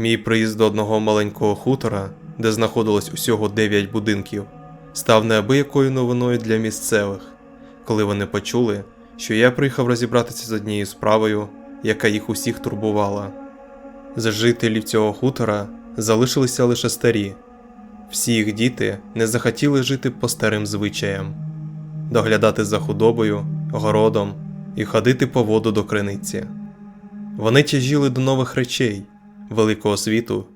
Мій приїзд до одного маленького хутора, де знаходилось усього 9 будинків, став неабиякою новиною для місцевих, коли вони почули, що я приїхав розібратися з однією справою, яка їх усіх турбувала. З жителів цього хутора залишилися лише старі. Всі їх діти не захотіли жити по старим звичаям, доглядати за худобою, городом і ходити по воду до криниці. Вони тяжіли до нових речей, великого світу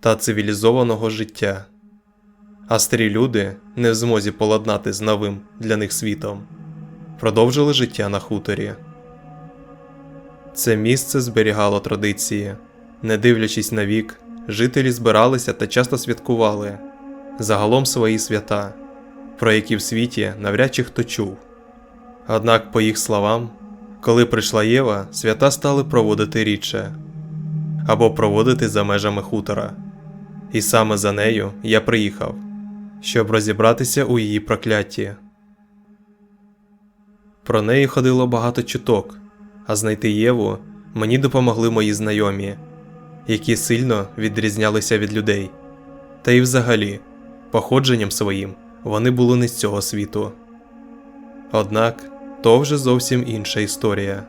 та цивілізованого життя. А старі люди, не в змозі поладнати з новим для них світом, продовжили життя на хуторі. Це місце зберігало традиції. Не дивлячись на вік, жителі збиралися та часто святкували загалом свої свята, про які в світі навряд чи хто чув. Однак, по їх словам, коли прийшла Єва, свята стали проводити рідше або проводити за межами хутора. І саме за нею я приїхав, щоб розібратися у її проклятті. Про неї ходило багато чуток, а знайти Єву мені допомогли мої знайомі, які сильно відрізнялися від людей. Та й взагалі, походженням своїм вони були не з цього світу. Однак то вже зовсім інша історія.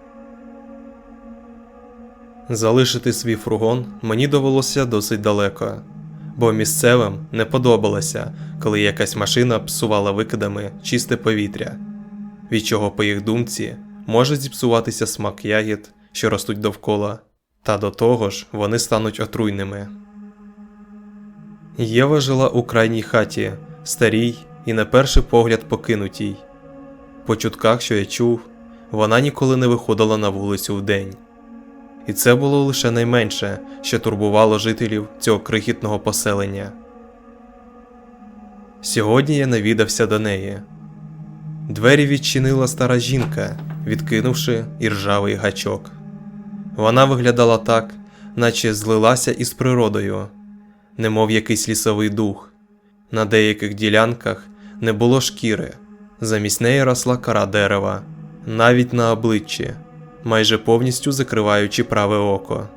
Залишити свій фургон мені довелося досить далеко, бо місцевим не подобалося, коли якась машина псувала викидами чисте повітря, від чого, по їх думці, може зіпсуватися смак ягід, що ростуть довкола, та до того ж вони стануть отруйними. Єва жила у крайній хаті, старій і на перший погляд покинутій. По чутках, що я чув, вона ніколи не виходила на вулицю вдень. І це було лише найменше, що турбувало жителів цього крихітного поселення. Сьогодні я навідався до неї. Двері відчинила стара жінка, відкинувши іржавий гачок. Вона виглядала так, наче злилася із природою, немов якийсь лісовий дух. На деяких ділянках не було шкіри, замість неї росла кора дерева, навіть на обличчі, майже повністю закриваючи праве око.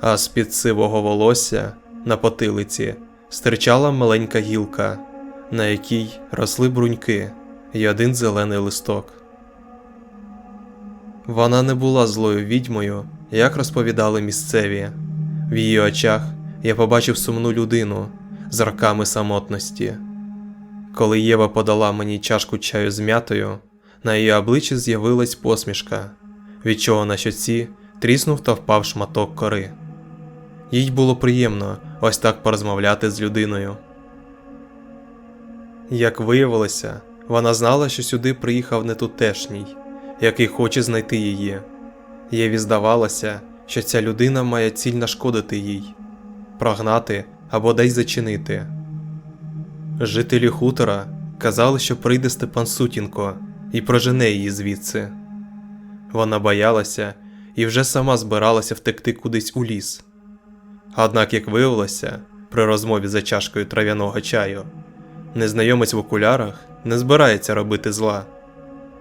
А з під сивого волосся на потилиці стирчала маленька гілка, на якій росли бруньки і один зелений листок. Вона не була злою відьмою, як розповідали місцеві. В її очах я побачив сумну людину з роками самотності. Коли Єва подала мені чашку чаю з м'ятою, на її обличчі з'явилась посмішка, від чого на щоці тріснув та впав шматок кори. Їй було приємно ось так порозмовляти з людиною. Як виявилося, вона знала, що сюди приїхав не тутешній, який хоче знайти її. Єві здавалося, що ця людина має ціль нашкодити їй, прогнати або десь зачинити. Жителі хутора казали, що прийде Степан Сутінко і прожене її звідси. Вона боялася і вже сама збиралася втекти кудись у ліс. Однак, як виявилося, при розмові за чашкою трав'яного чаю, незнайомець в окулярах не збирається робити зла,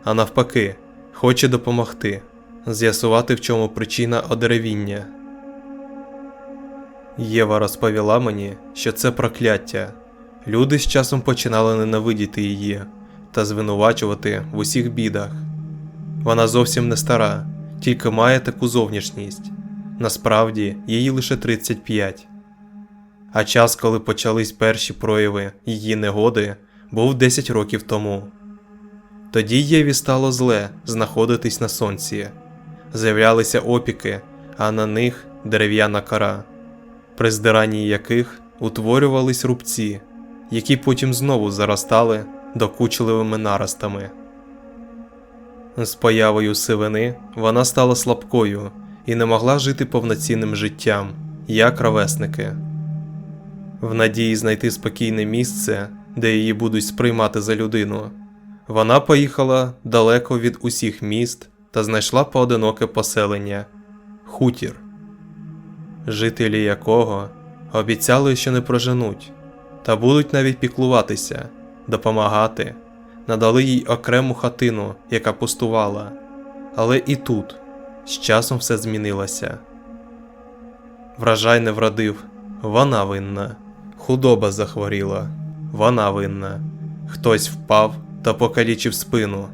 а навпаки, хоче допомогти, з'ясувати, в чому причина одеревіння. Єва розповіла мені, що це прокляття. Люди з часом починали ненавидіти її та звинувачувати в усіх бідах. Вона зовсім не стара, тільки має таку зовнішність. Насправді їй лише 35. А час, коли почались перші прояви її негоди, був 10 років тому. Тоді Єві стало зле знаходитись на сонці, з'являлися опіки, а на них дерев'яна кора, при здиранні яких утворювались рубці, які потім знову заростали докучливими наростами. З появою сивини вона стала слабкою і не могла жити повноцінним життям, як ровесники. В надії знайти спокійне місце, де її будуть сприймати за людину, вона поїхала далеко від усіх міст та знайшла поодиноке поселення хутір, жителі якого обіцяли, що не проженуть, та будуть навіть піклуватися, допомагати, надали їй окрему хатину, яка пустувала. Але і тут з часом все змінилося. Врожай не вродив, вона винна. Худоба захворіла, вона винна. Хтось впав та покалічив спину.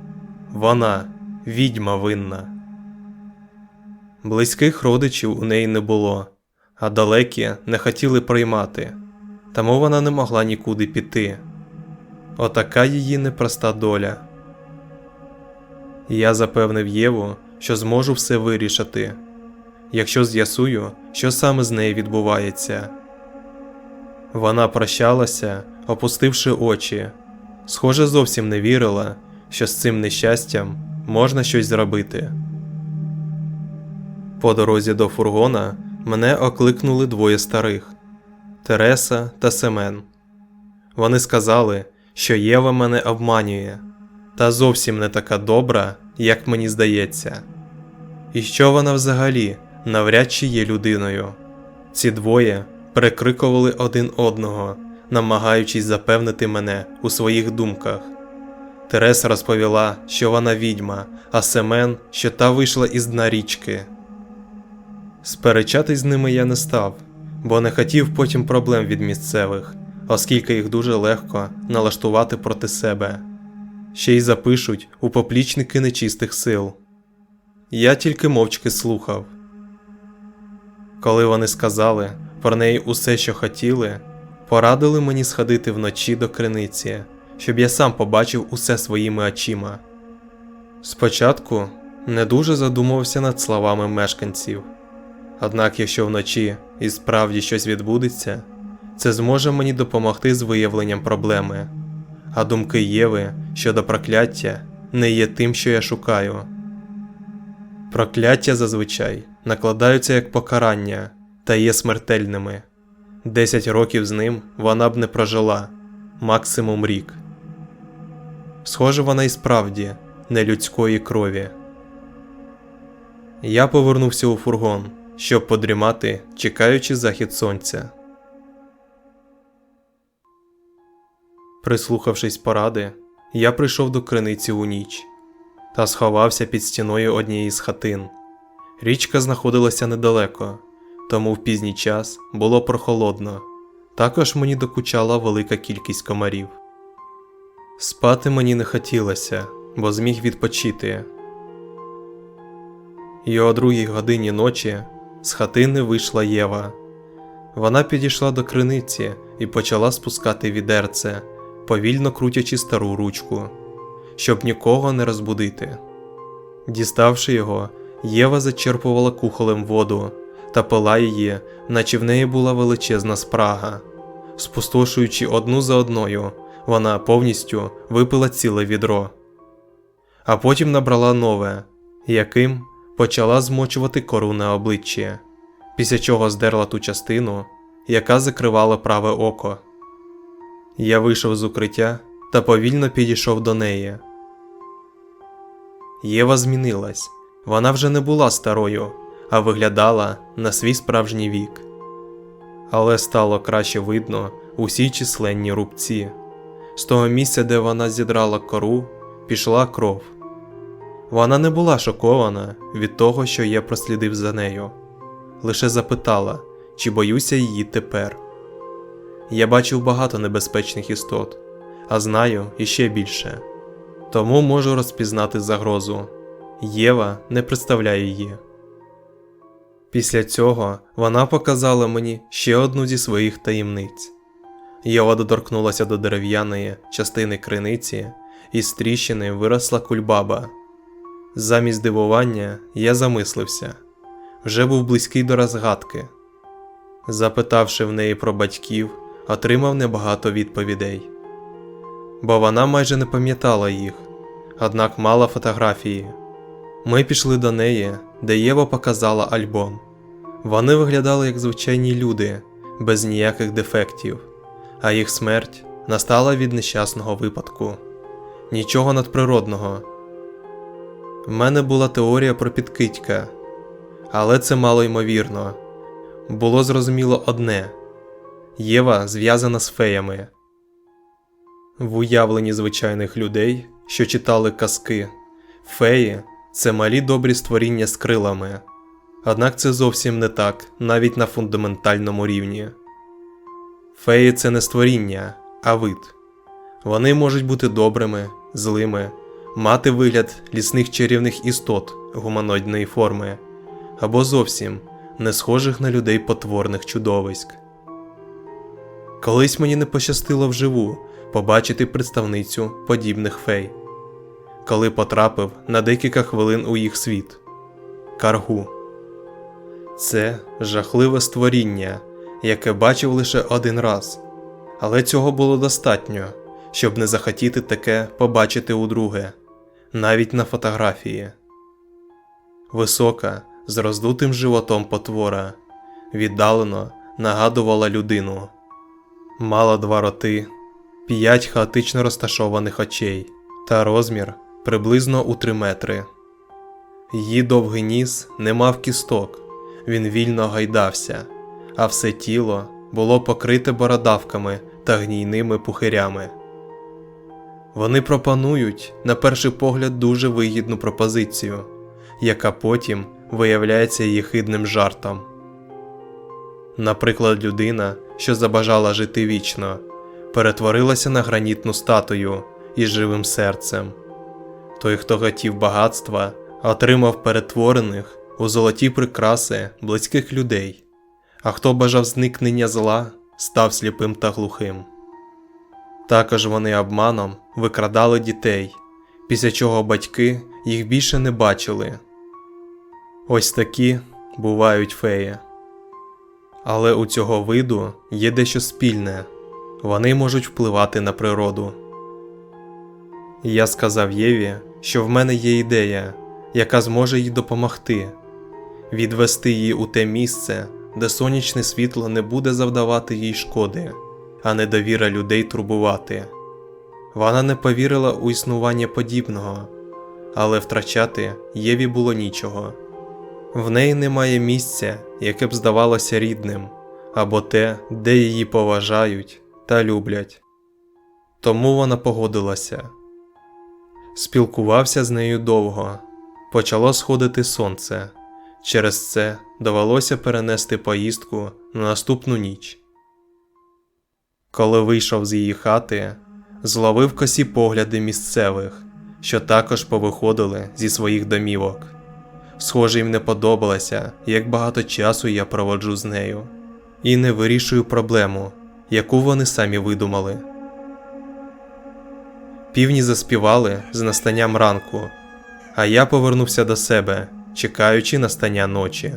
Вона, відьма винна. Близьких родичів у неї не було, а далекі не хотіли приймати, тому вона не могла нікуди піти. Отака її непроста доля. Я запевнив Єву, що зможу все вирішити, якщо з'ясую, що саме з нею відбувається. Вона прощалася, опустивши очі, схоже, зовсім не вірила, що з цим нещастям можна щось зробити. По дорозі до фургона мене окликнули двоє старих Тереса та Семен. Вони сказали, що Єва мене обманює, та зовсім не така добра, як мені здається. І що вона взагалі навряд чи є людиною. Ці двоє перекрикували один одного, намагаючись запевнити мене у своїх думках. Тереса розповіла, що вона відьма, а Семен, що та вийшла із дна річки. Сперечатись з ними я не став, бо не хотів потім проблем від місцевих, оскільки їх дуже легко налаштувати проти себе. Ще й запишуть у поплічники нечистих сил. Я тільки мовчки слухав. Коли вони сказали про неї усе, що хотіли, порадили мені сходити вночі до криниці, щоб я сам побачив усе своїми очима. Спочатку не дуже задумувався над словами мешканців. Однак, якщо вночі і справді щось відбудеться, це зможе мені допомогти з виявленням проблеми, а думки Єви щодо прокляття не є тим, що я шукаю. Прокляття зазвичай накладаються як покарання та є смертельними. Десять років з ним вона б не прожила, максимум рік. Схоже, вона і справді не людської крові. Я повернувся у фургон, щоб подрімати, чекаючи захід сонця. Прислухавшись поради, я прийшов до криниці у ніч та сховався під стіною однієї з хатин. Річка знаходилася недалеко, тому в пізній час було прохолодно. Також мені докучала велика кількість комарів. Спати мені не хотілося, бо зміг відпочити. І о другій годині ночі з хатини вийшла Єва. Вона підійшла до криниці і почала спускати відерце, повільно крутячи стару ручку, щоб нікого не розбудити. Діставши його, Єва зачерпувала кухолем воду та пила її, наче в неї була величезна спрага. Спустошуючи одну за одною, вона повністю випила ціле відро, а потім набрала нове, яким почала змочувати кору на обличчі, після чого здерла ту частину, яка закривала праве око. Я вийшов з укриття та повільно підійшов до неї. Єва змінилась. Вона вже не була старою, а виглядала на свій справжній вік. Але стало краще видно усі численні рубці. З того місця, де вона зідрала кору, пішла кров. Вона не була шокована від того, що я прослідив за нею, лише запитала, чи боюся її тепер. Я бачив багато небезпечних істот, а знаю іще більше, тому можу розпізнати загрозу. Єва не представляє її. Після цього вона показала мені ще одну зі своїх таємниць. Єва доторкнулася до дерев'яної частини криниці, і з тріщини виросла кульбаба. Замість дивування я замислився вже був близький до розгадки. Запитавши в неї про батьків, отримав небагато відповідей, бо вона майже не пам'ятала їх, однак мала фотографії. Ми пішли до неї, де Єва показала альбом. Вони виглядали як звичайні люди, без ніяких дефектів, а їх смерть настала від нещасного випадку. Нічого надприродного. В мене була теорія про підкидька, але це мало ймовірно. Було зрозуміло одне Єва зв'язана з феями. В уявленні звичайних людей, що читали казки, феї це малі добрі створіння з крилами. Однак це зовсім не так, навіть на фундаментальному рівні. Феї це не створіння, а вид. Вони можуть бути добрими, злими, мати вигляд лісних чарівних істот гуманоїдної форми, або зовсім не схожих на людей потворних чудовиськ. Колись мені не пощастило вживу побачити представницю подібних фей, коли потрапив на декілька хвилин у їх світ каргу. Це жахливе створіння, яке бачив лише один раз, але цього було достатньо, щоб не захотіти таке побачити удруге, навіть на фотографії. Висока, з роздутим животом потвора, віддалено нагадувала людину, мала два роти, п'ять хаотично розташованих очей та розмір приблизно у 3 метри. Її довгий ніс не мав кісток, він вільно гайдався, а все тіло було покрите бородавками та гнійними пухирями. Вони пропонують, на перший погляд, дуже вигідну пропозицію, яка потім виявляється єхидним жартом. Наприклад, людина, що забажала жити вічно, перетворилася на гранітну статую із живим серцем. Той, хто хотів багатства, отримав перетворених у золоті прикраси близьких людей, а хто бажав зникнення зла, став сліпим та глухим. Також вони обманом викрадали дітей, після чого батьки їх більше не бачили. Ось такі бувають феї. Але у цього виду є дещо спільне вони можуть впливати на природу. Я сказав Єві, що в мене є ідея, яка зможе їй допомогти відвести її у те місце, де сонячне світло не буде завдавати їй шкоди, а недовіра людей турбувати. Вона не повірила у існування подібного, але втрачати Єві було нічого. В неї немає місця, яке б здавалося рідним, або те, де її поважають та люблять. Тому вона погодилася. Спілкувався з нею довго, почало сходити сонце. Через це довелося перенести поїздку на наступну ніч. Коли вийшов з її хати, зловив косі погляди місцевих, що також повиходили зі своїх домівок. Схоже, їм не подобалося, як багато часу я проводжу з нею, і не вирішую проблему, яку вони самі видумали. Півні заспівали з настанням ранку, а я повернувся до себе, чекаючи настання ночі.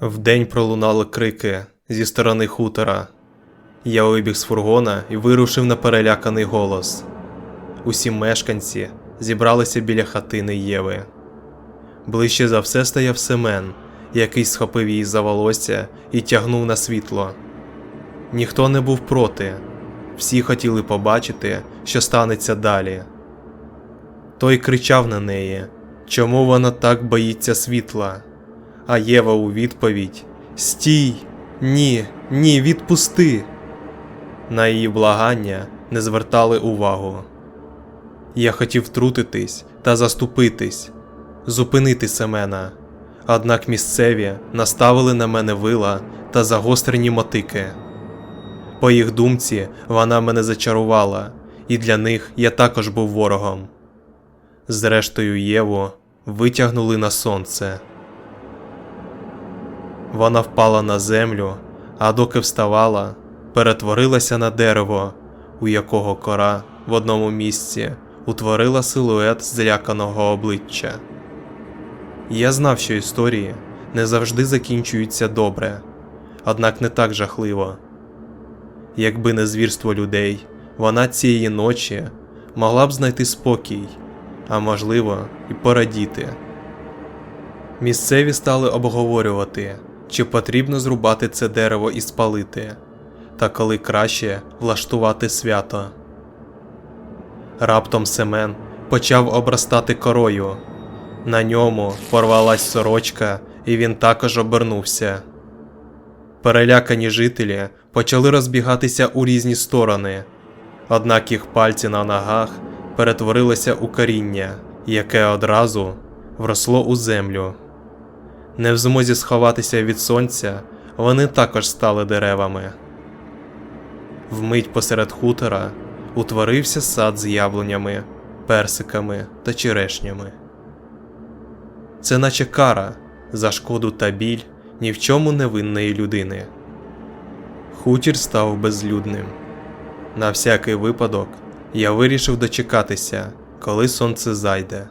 Вдень пролунали крики зі сторони хутора. Я вибіг з фургона і вирушив на переляканий голос. Усі мешканці зібралися біля хатини Єви. Ближче за все стояв Семен, який схопив її за волосся і тягнув на світло. Ніхто не був проти, всі хотіли побачити, що станеться далі. Той кричав на неї, чому вона так боїться світла. А Єва у відповідь Стій, ні, ні, відпусти. На її благання не звертали увагу. Я хотів втрутитись та заступитись, зупинити Семена, однак місцеві наставили на мене вила та загострені мотики. По їх думці, вона мене зачарувала, і для них я також був ворогом. Зрештою, Єву витягнули на сонце. Вона впала на землю, а доки вставала, перетворилася на дерево, у якого кора в одному місці утворила силует зляканого обличчя. Я знав, що історії не завжди закінчуються добре, однак не так жахливо. Якби не звірство людей, вона цієї ночі могла б знайти спокій, а можливо, і порадіти. Місцеві стали обговорювати, чи потрібно зрубати це дерево і спалити, та коли краще влаштувати свято. Раптом Семен почав обростати корою. На ньому порвалась сорочка, і він також обернувся. Перелякані жителі почали розбігатися у різні сторони, однак їх пальці на ногах перетворилися у коріння, яке одразу вросло у землю. Не в змозі сховатися від сонця, вони також стали деревами. Вмить посеред хутора утворився сад з яблунями, персиками та черешнями. Це наче кара за шкоду та біль ні в чому невинної людини. Хутір став безлюдним. На всякий випадок я вирішив дочекатися, коли сонце зайде.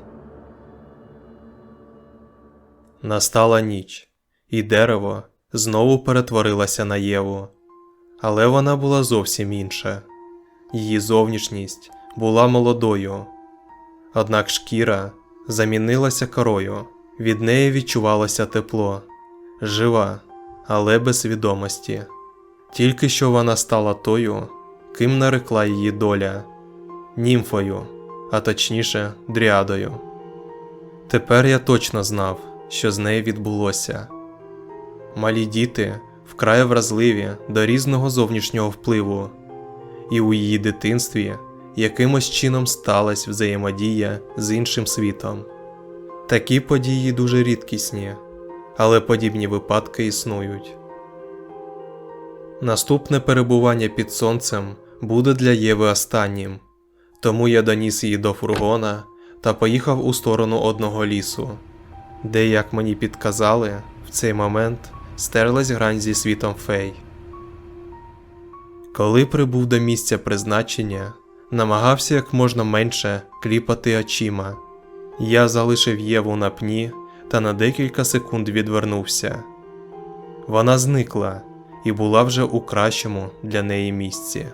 Настала ніч, і дерево знову перетворилося на Єву. Але вона була зовсім інша. Її зовнішність була молодою, однак шкіра замінилася корою, від неї відчувалося тепло, жива, але без свідомості. Тільки що вона стала тою, ким нарекла її доля німфою, а точніше дріадою. Тепер я точно знав, що з нею відбулося. Малі діти вкрай вразливі до різного зовнішнього впливу, і у її дитинстві якимось чином сталася взаємодія з іншим світом. Такі події дуже рідкісні, але подібні випадки існують. Наступне перебування під сонцем буде для Єви останнім, тому я доніс її до фургона та поїхав у сторону одного лісу, де, як мені підказали, в цей момент стерлась грань зі світом фей. Коли прибув до місця призначення, намагався як можна менше кліпати очима. Я залишив Єву на пні та на декілька секунд відвернувся. Вона зникла і була вже у кращому для неї місці.